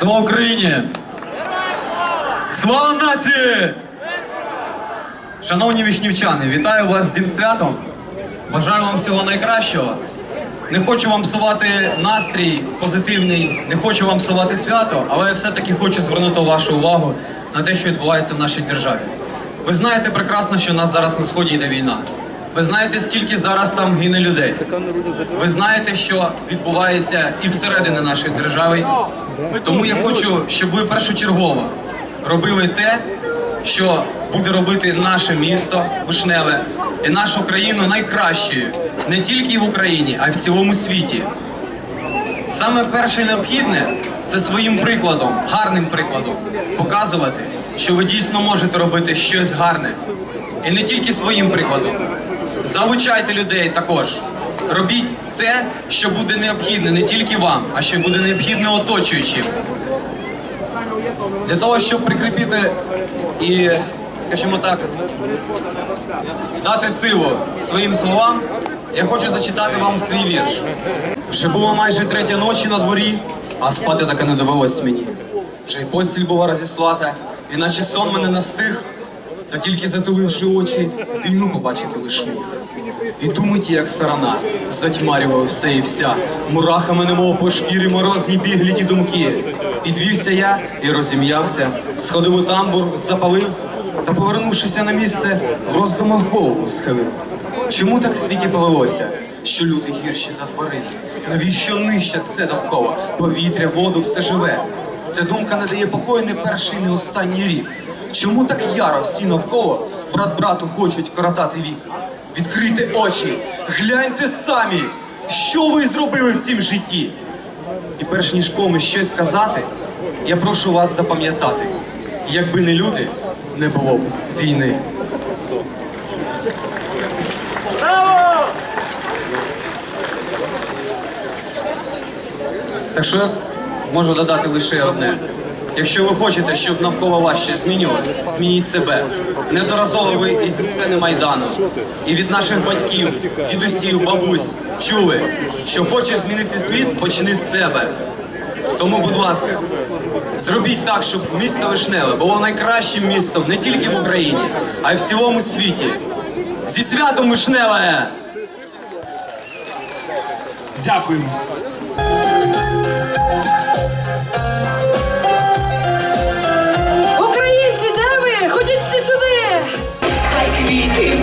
Слава Україні! Слава нації! Шановні вішнівчани, вітаю вас з Днем святом. Бажаю вам всього найкращого. Не хочу вам псувати настрій позитивний, не хочу вам псувати свято, але я все-таки хочу звернути вашу увагу на те, що відбувається в нашій державі. Ви знаєте прекрасно, що у нас зараз на сході йде війна. Ви знаєте, скільки зараз там гине людей. Ви знаєте, що відбувається і всередині нашої держави. Тому я хочу, щоб ви першочергово робили те, що буде робити наше місто Вишневе і нашу країну найкращою не тільки в Україні, а й в цілому світі. Саме перше необхідне це своїм прикладом, гарним прикладом, показувати, що ви дійсно можете робити щось гарне. І не тільки своїм прикладом. Залучайте людей також. Робіть те, що буде необхідне не тільки вам, а що буде необхідне оточуючим. Для того, щоб прикріпити і, скажімо так, дати силу своїм словам, я хочу зачитати вам свій вірш. Вже було майже третя ночі на дворі, а спати так і не довелось мені. Вже й постіль була розіслата, і наче сон мене настиг, та тільки затуливши очі, війну побачити лиш міг. І ту миті, як сторона, затьмарював все і вся, мурахами немов по шкірі морозні біглі ті думки. Підвівся я і розім'явся, сходив у тамбур, запалив, та повернувшися на місце, в роздумах голову схилив. Чому так в світі повелося, що люди гірші за тварин? Навіщо нищать все довкола? Повітря, воду, все живе. Ця думка не дає покою не перший, не останній рік. Чому так яро всі навколо брат брату хочуть коротати вік? Відкрийте очі, гляньте самі, що ви зробили в цім житті. І перш ніж комусь щось сказати, я прошу вас запам'ятати, якби не люди, не було б війни. Так що я можу додати лише одне. Якщо ви хочете, щоб навколо вас щось змінювалося, змініть себе. Неодноразово ви і сцени Майдану, і від наших батьків, дідусів, бабусь чули, що хочеш змінити світ, почни з себе. Тому, будь ласка, зробіть так, щоб місто Вишневе було найкращим містом не тільки в Україні, а й в цілому світі. Зі святом Вишневе! Дякуємо. війти.